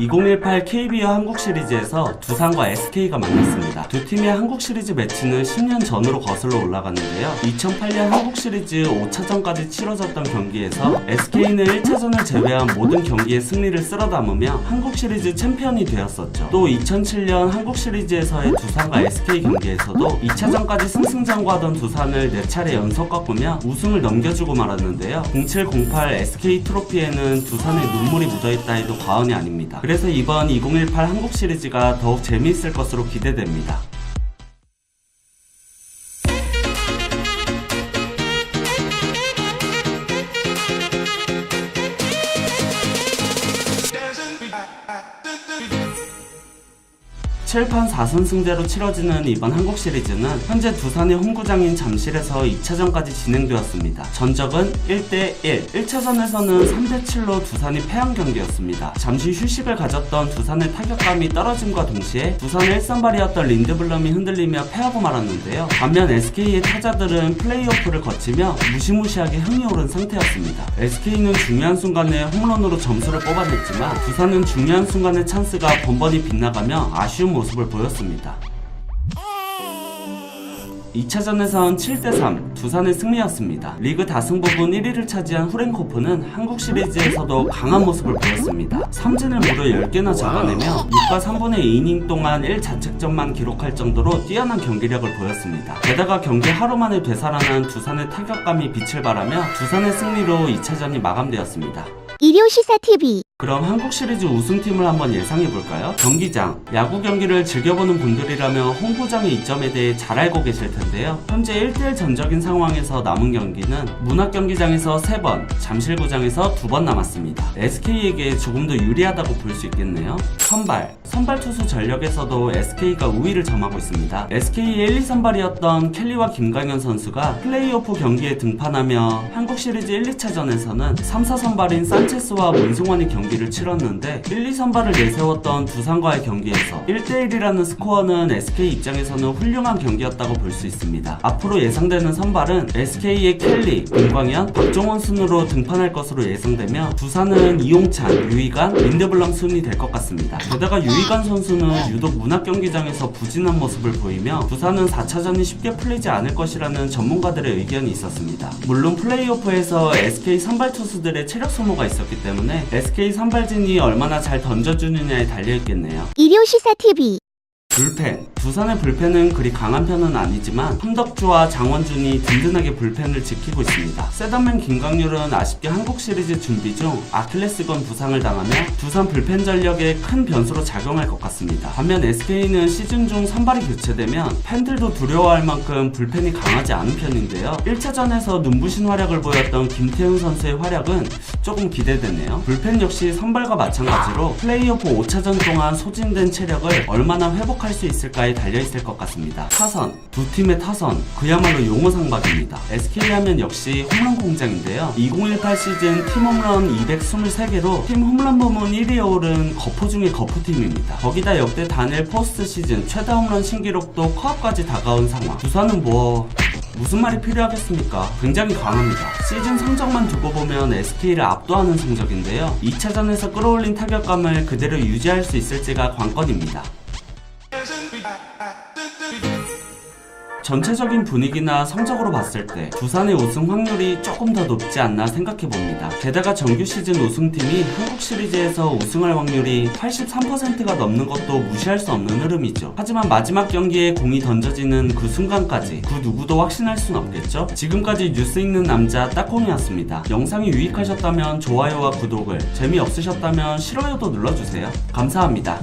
2018 KBO 한국 시리즈에서 두산과 SK가 만났습니다. 두 팀의 한국 시리즈 매치는 10년 전으로 거슬러 올라갔는데요. 2008년 한국 시리즈 5차전까지 치러졌던 경기에서 SK는 1차전을 제외한 모든 경기의 승리를 쓸어 담으며 한국 시리즈 챔피언이 되었었죠. 또 2007년 한국 시리즈에서의 두산과 SK 경기에서도 2차전까지 승승장구하던 두산을 4차례 연속 꺾으며 우승을 넘겨주고 말았는데요. 0708 SK 트로피에는 두산의 눈물이 묻어있다 해도 과언이 아닙니다. 그래서 이번 2018 한국 시리즈가 더욱 재미있을 것으로 기대됩니다. 칠판 4선승제로 치러지는 이번 한국 시리즈는 현재 두산의 홈구장인 잠실에서 2차전까지 진행되었습니다. 전적은 1대1. 1차전에서는 3대7로 두산이 패한 경기였습니다. 잠시 휴식을 가졌던 두산의 타격감이 떨어짐과 동시에 두산의 1선발이었던 린드블럼이 흔들리며 패하고 말았는데요. 반면 SK의 타자들은 플레이오프를 거치며 무시무시하게 흥이 오른 상태였습니다. SK는 중요한 순간에 홈런으로 점수를 뽑아냈지만 두산은 중요한 순간의 찬스가 번번이 빗나가며 아쉬운 모습을 보였습니다. 2차전에선 7대3 두산의 승리였습니다. 리그 다승 부분 1위를 차지한 후렌코프는 한국 시리즈에서도 강한 모습을 보였습니다. 삼진을 무려 10개나 잡아내며 6과 3분의 2이닝 동안 1자책점만 기록할 정도로 뛰어난 경기력을 보였습니다. 게다가 경기 하루 만에 되살아난 두산의 타격감이 빛을 발하며 두산의 승리로 2차전이 마감되었습니다. 일요시사TV 그럼 한국 시리즈 우승팀을 한번 예상해 볼까요? 경기장, 야구 경기를 즐겨보는 분들이라면 홈구장의 이점에 대해 잘 알고 계실 텐데요. 현재 1대1 전적인 상황에서 남은 경기는 문학 경기장에서 3번, 잠실구장에서 2번 남았습니다. SK에게 조금 더 유리하다고 볼 수 있겠네요. 선발, 선발 투수 전력에서도 SK가 우위를 점하고 있습니다. SK의 1, 2 선발이었던 켈리와 김강현 선수가 플레이오프 경기에 등판하며 한국 시리즈 1, 2차전에서는 3, 4 선발인 산체스와 문승원이 경기 를 치렀는데 1, 2 선발을 내세웠던 두산과의 경기에서 1대1이라는 스코어는 SK 입장에서는 훌륭한 경기였다고 볼 수 있습니다. 앞으로 예상되는 선발은 SK의 켈리, 김광현, 박종원 순으로 등판할 것으로 예상되며 두산은 이용찬, 유이간, 린드블럼 순이 될 것 같습니다. 게다가 유이간 선수는 유독 문학 경기장에서 부진한 모습을 보이며 두산은 4차전이 쉽게 풀리지 않을 것이라는 전문가들의 의견이 있었습니다. 물론 플레이오프에서 SK 선발 투수들의 체력 소모가 있었기 때문에 SK 선발진이 얼마나 잘 던져주느냐에 달려있겠네요. 일요시사TV 불펜. 두산의 불펜은 그리 강한 편은 아니지만 함덕주와 장원준이 든든하게 불펜을 지키고 있습니다. 세단맨 김강률은 아쉽게 한국 시리즈 준비 중 아킬레스건 부상을 당하며 두산 불펜 전력에 큰 변수로 작용할 것 같습니다. 반면 SK는 시즌 중 선발이 교체되면 팬들도 두려워할 만큼 불펜이 강하지 않은 편인데요. 1차전에서 눈부신 활약을 보였던 김태훈 선수의 활약은 조금 기대되네요. 불펜 역시 선발과 마찬가지로 플레이오프 5차전 동안 소진된 체력을 얼마나 회복할 수 있을까에 달려있을 것 같습니다. 타선, 두 팀의 타선, 그야말로 용어상박입니다. SK 하면 역시 홈런 공장인데요. 2018 시즌 팀 홈런 223개로 팀 홈런 부문 1위에 오른 거포 중의 거포팀입니다. 거기다 역대 단일 포스트 시즌 최다 홈런 신기록도 코앞까지 다가온 상황. 두산은 뭐 무슨 말이 필요하겠습니까? 굉장히 강합니다. 시즌 성적만 두고 보면 SK를 압도하는 성적인데요. 2차전에서 끌어올린 타격감을 그대로 유지할 수 있을지가 관건입니다. 전체적인 분위기나 성적으로 봤을 때 두산의 우승 확률이 조금 더 높지 않나 생각해 봅니다. 게다가 정규 시즌 우승팀이 한국 시리즈에서 우승할 확률이 83%가 넘는 것도 무시할 수 없는 흐름이죠. 하지만 마지막 경기에 공이 던져지는 그 순간까지 그 누구도 확신할 순 없겠죠? 지금까지 뉴스 읽는 남자 딱콩이었습니다. 영상이 유익하셨다면 좋아요와 구독을, 재미없으셨다면 싫어요도 눌러주세요. 감사합니다.